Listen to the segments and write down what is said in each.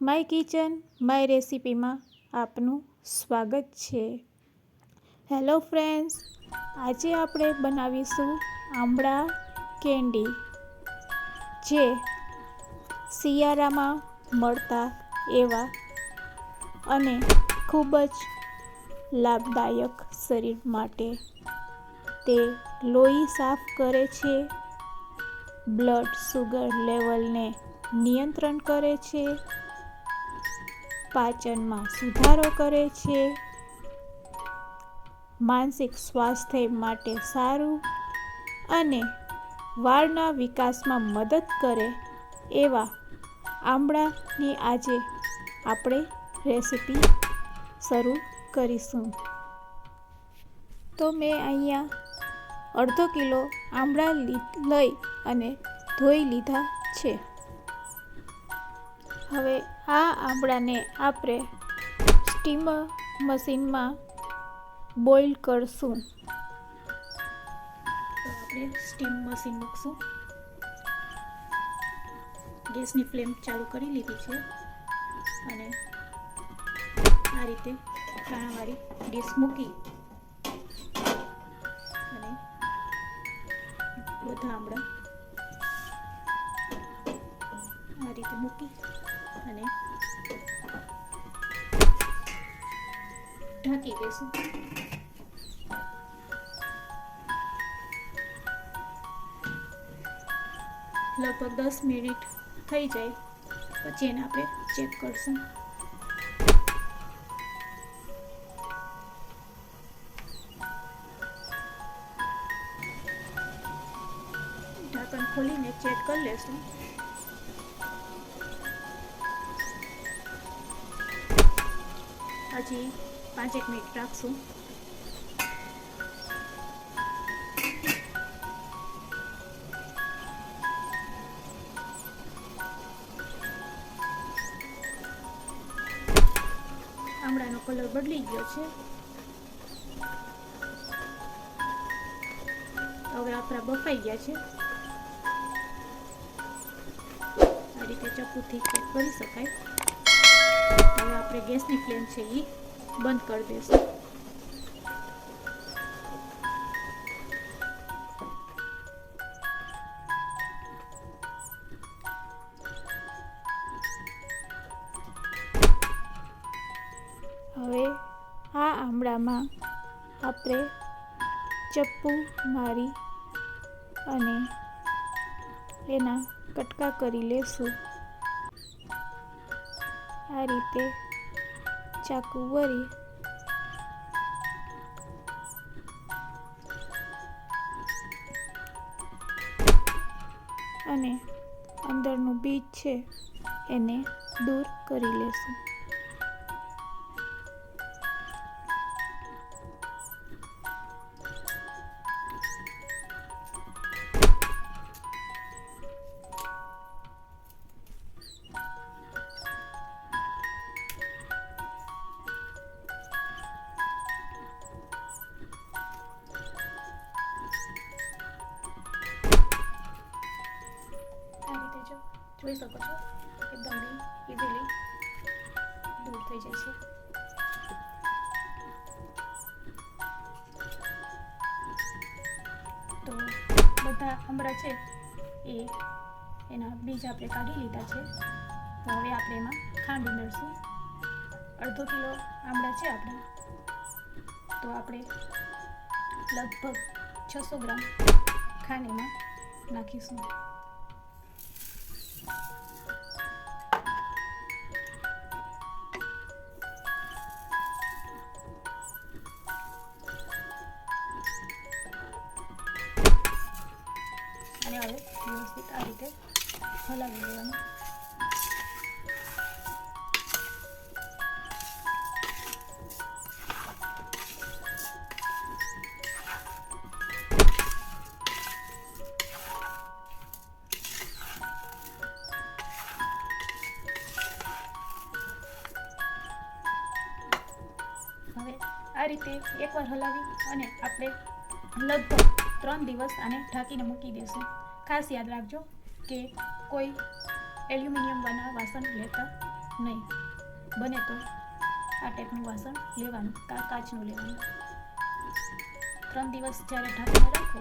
My kitchen, my રેસીપીમાં આપનું સ્વાગત છે. હેલો ફ્રેન્ડ્સ, આજે આપણે બનાવીશું આંબળા કેન્ડી, જે શિયાળામાં મળતા એવા અને ખૂબ જ લાભદાયક શરીર માટે. તે લોહી સાફ કરે છે, બ્લડ સુગર લેવલને નિયંત્રણ કરે છે પાચનમાં સુધારો કરે છે. માનસિક સ્વાસ્થ્ય માટે સારું અને વાળના વિકાસમાં મદદ કરે એવા આંબળાની આજે આપણે રેસીપી શરૂ કરીશું. તો મેં અહીંયા અડધો કિલો આંબળા લઈ અને ધોઈ લીધા છે. હવે આ આંબળાને આપણે સ્ટીમર મશીનમાં બોઇલ કરશું. આપણે સ્ટીમ મશીન મૂકશું. ગેસની ફ્લેમ ચાલુ કરી લીધી છે. અને આ રીતે ખાણાવાળી ડીશ મૂકી. અને બધા આમળા આ રીતે મૂકી. અને ઢાંકી દઈશું. લગભગ દસ મિનિટ થઈ જાય. પછી એને આપણે ચેક કરશું. ઢાંકણ ખોલીને ચેક કરી લેશું. હજી પાંચેક મિનિટ રાખશું. આમળાનો કલર બદલી ગયો છે. હવે આપણા બફાઈ ગયા છે. આ રીતે ચપ્પુથી ચેક કરી શકાય. હવે આપણે ગેસની ફ્લેમ છે એ બંધ કરી દઈશું. હવે આ આમળામાં આપણે ચપ્પુ મારી અને એના કટકા કરી લેશું. આ રીતે ચાકુ વરી અને અંદરનું બીજ છે એને દૂર કરી લેશું. જોઈ શકો છો. એકદમ બી ઇઝીલી દૂર થઈ જાય છે. તો બધા આંબળા છે એ એના બીજ આપણે કાઢી લીધા છે. તો હવે આપણે એમાં ખાંડ ઉમેરશું. અડધો કિલો આંબળા છે આપણા. તો આપણે લગભગ છસો ગ્રામ ખાંડ એમાં નાખીશું. રીતે હલાવી હવે આ રીતે એકવાર હલાવી અને આપણે લગભગ ત્રણ દિવસ આને ઢાંકીને મૂકી દઈશું ખાસ યાદ રાખજો. કે કોઈ એલ્યુમિનિયમવાળા વાસણ લેતા નહીં. બને તો આ ટાઈપનું વાસણ લેવાનું, કા કાચનું લેવાનું. ત્રણ દિવસ જ્યારે ઢાંકીને રાખો,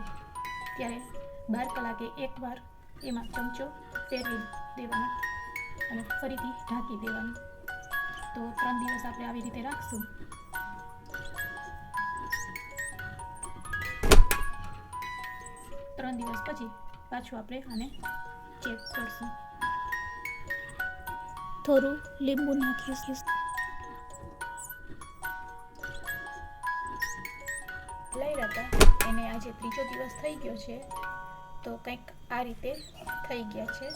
ત્યારે બાર કલાકે એકવાર એમાં ચમચો ફેરવી દેવાનો અને ફરીથી ઢાંકી દેવાનું. તો ત્રણ દિવસ આપણે આવી રીતે રાખશું. ત્રણ દિવસ પછી પાછું આપણે આને ચેક કરશું. થોડું લીંબુ નાખીશું લઈ હતા એને આજે ત્રીજો દિવસ થઈ ગયો છે. તો કંઈક આ રીતે થઈ ગયા છે.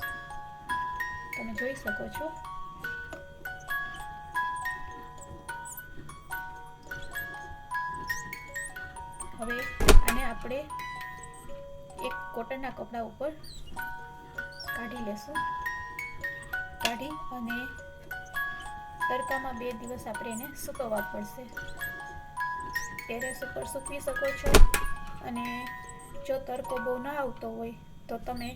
તમે જોઈ શકો છો. હવે આને આપણે એક કોટનના કપડા ઉપર કાઢી લેશું. કાઢી અને તડકામાં બે દિવસ આપણે એને સૂકવવા પડશે. ટેરેસ ઉપર સૂકવી શકો છો અને જો તડકો બહુ ના આવતો હોય તો તમે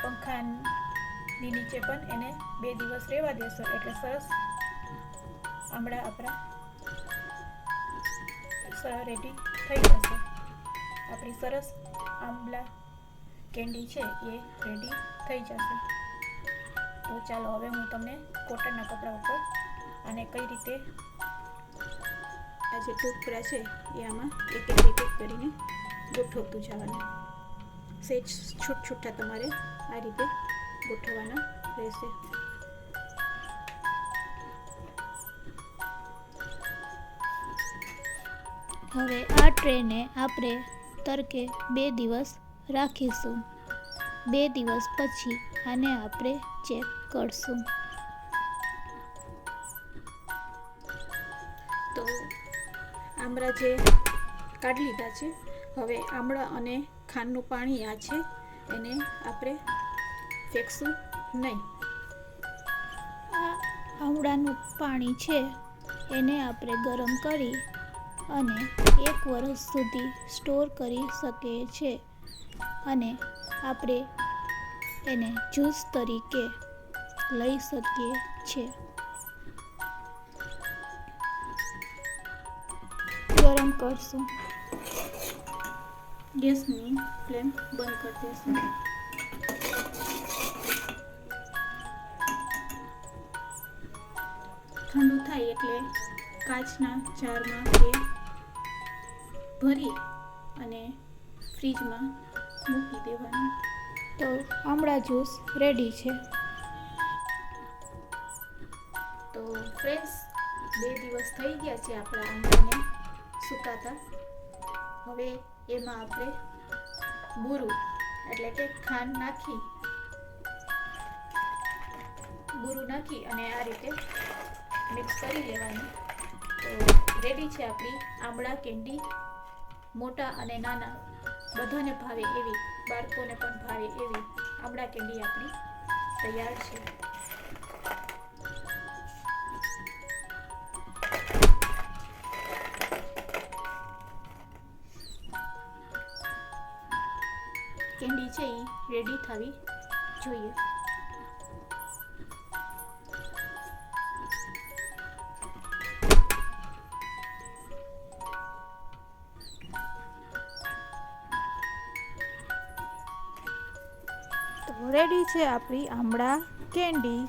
પંખાની નીચે પણ એને બે દિવસ રહેવા દેશો. એટલે સરસ આમળા આપણા રેડી થઈ જશે. આપણી સરસ આંબલા કેન્ડી છે, એ રેડી થઈ જશે. તો ચાલો હવે હું તમને કોટનના કપડા ઉપર અને કઈ રીતે આ જે ટુકડા છે, એ આમાં એક એક એક કરીને ગોઠવતું જવાનું. સેજ છૂટ છૂટા તમારે આ રીતે ગોઠવવાના રહેશે. હવે આ ટ્રેને આપણે તરકે બે દિવસ રાખીશું. બે દિવસ પછી આને આપણે ચેક કરશું. તો આમળા જે કાઢી લીધા છે હવે આમળા અને ખાંડનું પાણી આ છે એને આપણે ફેંકશું નહીં. આ આમળાનું પાણી છે એને આપણે ગરમ કરી અને એક વર્ષ સુધી સ્ટોર કરી શકીએ છે અને આપણે એને જ્યુસ તરીકે લઈ શકીએ છીએ ગરમ કરશું. ગેસની ફ્લેમ બંધ કરી દઈશું. ઠંડુ થાય એટલે કાચના જારમાં કે ભરી અને ફ્રીજમાં મૂકી દેવાનું. તો આમળા જ્યુસ રેડી છે. તો ફ્રેન્ડ્સ બે દિવસ થઈ ગયા છે આપણા આંબાને સુકાતા. હવે એમાં આપણે બુરું એટલે કે ખાંડ નાખી. બુરું નાખી અને આ રીતે મિક્સ કરી લેવાનું. તો રેડી છે આપણી આંબળા કેન્ડી મોટા અને નાના. બધાને ભાવે એવી, બાળકોને પણ ભાવે એવી આમળા કેન્ડી આપણી તૈયાર છે. કેન્ડી છે એ રેડી થવી જોઈએ. રેડી છે આપણી આમળા કેન્ડી.